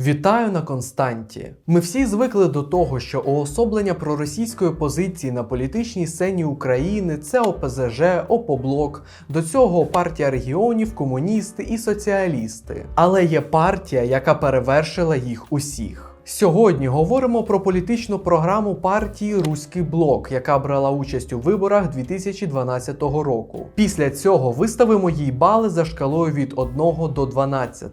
Вітаю на Константі. Ми всі звикли до того, що уособлення проросійської позиції на політичній сцені України це ОПЗЖ, ОПОБЛОК, до цього партія регіонів, комуністи і соціалісти. Але є партія, яка перевершила їх усіх. Сьогодні говоримо про політичну програму партії Руський блок, яка брала участь у виборах 2012 року. Після цього виставимо їй бали за шкалою від 1 до 12.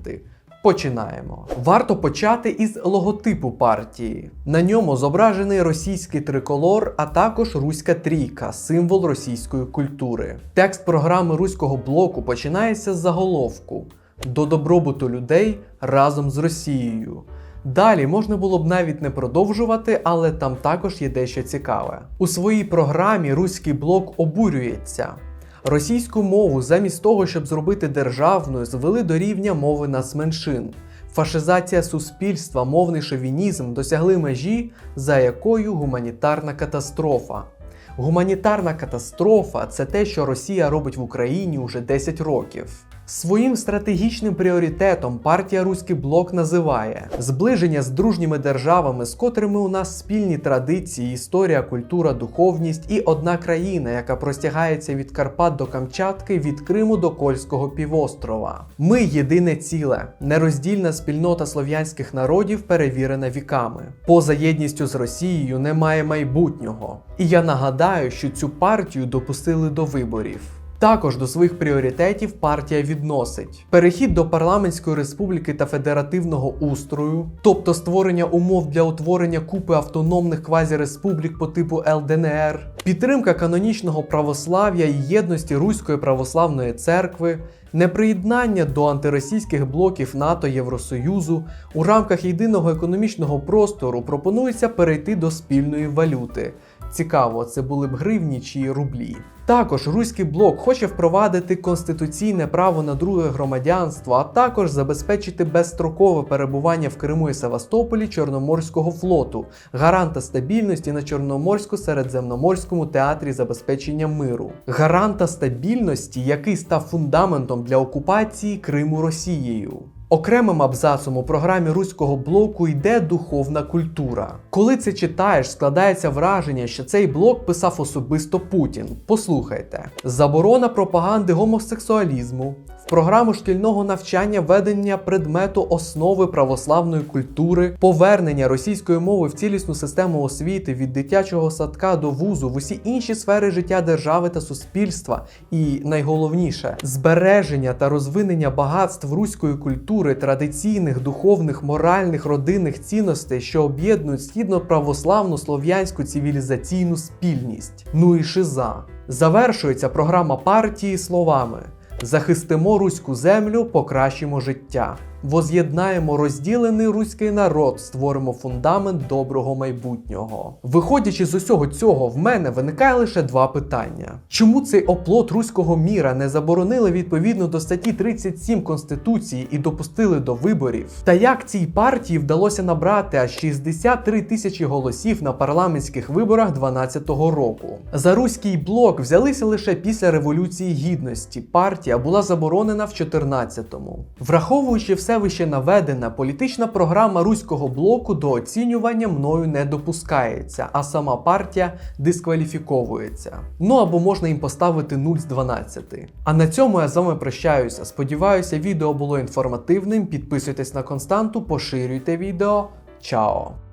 Починаємо. Варто почати із логотипу партії. На ньому зображений російський триколор, а також руська трійка, символ російської культури. Текст програми руського блоку починається з заголовку до добробуту людей разом з Росією. Далі можна було б навіть не продовжувати, але там також є дещо цікаве. У своїй програмі руський блок обурюється. Російську мову замість того, щоб зробити державною, звели до рівня мови нацменшин. Фашизація суспільства, мовний шовінізм досягли межі, за якою гуманітарна катастрофа. Гуманітарна катастрофа це те, що Росія робить в Україні уже 10 років. Своїм стратегічним пріоритетом партія Руський блок називає зближення з дружніми державами, з котрими у нас спільні традиції, історія, культура, духовність і одна країна, яка простягається від Карпат до Камчатки, від Криму до Кольського півострова. Ми єдине ціле, нероздільна спільнота слов'янських народів, перевірена віками. Поза єдністю з Росією немає майбутнього. І я нагадаю, що цю партію допустили до виборів. Також до своїх пріоритетів партія відносить перехід до парламентської республіки та федеративного устрою, тобто створення умов для утворення купи автономних квазіреспублік по типу ЛДНР, підтримка канонічного православ'я і єдності Руської православної церкви, неприєднання до антиросійських блоків НАТО Євросоюзу у рамках єдиного економічного простору пропонується перейти до спільної валюти. Цікаво, це були б гривні чи рублі. Також руський блок хоче впровадити конституційне право на друге громадянство, а також забезпечити безстрокове перебування в Криму і Севастополі Чорноморського флоту, гаранта стабільності на Чорноморсько-середземноморському театрі забезпечення миру, гаранта стабільності, який став фундаментом для окупації Криму Росією. Окремим абзацом у програмі руського блоку йде духовна культура. Коли це читаєш, складається враження, що цей блок писав особисто Путін. Послухайте: заборона пропаганди гомосексуалізму, в програму шкільного навчання ведення предмету основи православної культури, повернення російської мови в цілісну систему освіти від дитячого садка до вузу в усі інші сфери життя держави та суспільства, і найголовніше збереження та розвинення багатств руської культури, традиційних, духовних, моральних, родинних цінностей, що об'єднують східно-православну слов'янську цивілізаційну спільність. Ну і шиза. Завершується програма партії словами. Захистимо руську землю, покращимо життя. Воз'єднаємо розділений руський народ, створимо фундамент доброго майбутнього. Виходячи з усього цього, в мене виникає лише два питання: чому цей оплот руського міра не заборонили відповідно до статті 37 Конституції і допустили до виборів? Та як цій партії вдалося набрати аж 63 тисячі голосів на парламентських виборах 2012 року? За руський блок взялися лише після Революції Гідності. Партія була заборонена в 14-му. Враховуючи все вище наведене, політична програма руського блоку до оцінювання мною не допускається, а сама партія дискваліфіковується. Ну або можна їм поставити 0 з 12. А на цьому я з вами прощаюся. Сподіваюся, відео було інформативним. Підписуйтесь на константу, поширюйте відео. Чао!